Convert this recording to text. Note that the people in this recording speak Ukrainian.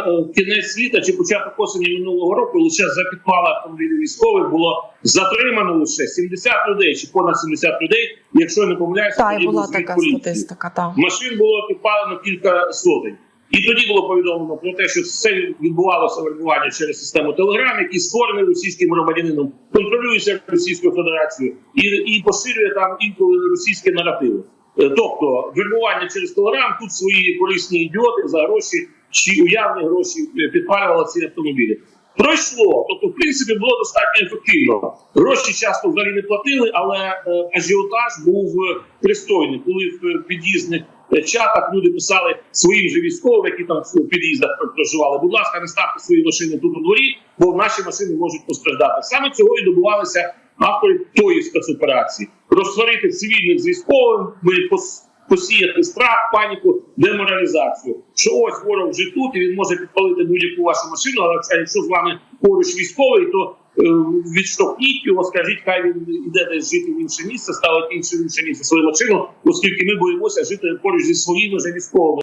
е, кінець літа чи початок осені минулого року лише за підпали автомобілів військових було затримано лише 70 людей чи понад 70 людей. Якщо не помиляюся, Та тоді була така поліції. статистика. Та Машин було підпалено кілька сотень. І тоді було повідомлено про те, що все відбувалося вербування через систему Телеграм, який створений російським громадянином, контролюється Російською Федерацією і, і поширює там інколи російські наративи. Е, Тобто вербування через Телеграм тут свої корисні ідіоти за гроші чи уявні гроші е, підпалювали ці автомобілі. Пройшло, тобто, в принципі, було достатньо ефективно. Гроші часто взагалі не платили, але е, ажіотаж був е, пристойний, коли в під'їзних чатах люди писали своїм же військовим, які там в під'їздах проживали. Будь ласка, не ставте свої машини тут у дворі, бо наші машини можуть постраждати. Саме цього і добувалися автори тої спецоперації: розсварити цивільних з військовим, пос- посіяти страх, паніку, деморалізацію. Що ось ворог вже тут, і він може підпалити будь-яку вашу машину. Але це якщо з вами поруч військовий, то е, відштовхніть його, скажіть, хай він іде десь жити в інше місце, ставить інше в інше місце свою машину, оскільки ми боїмося жити поруч зі своїми же військовими.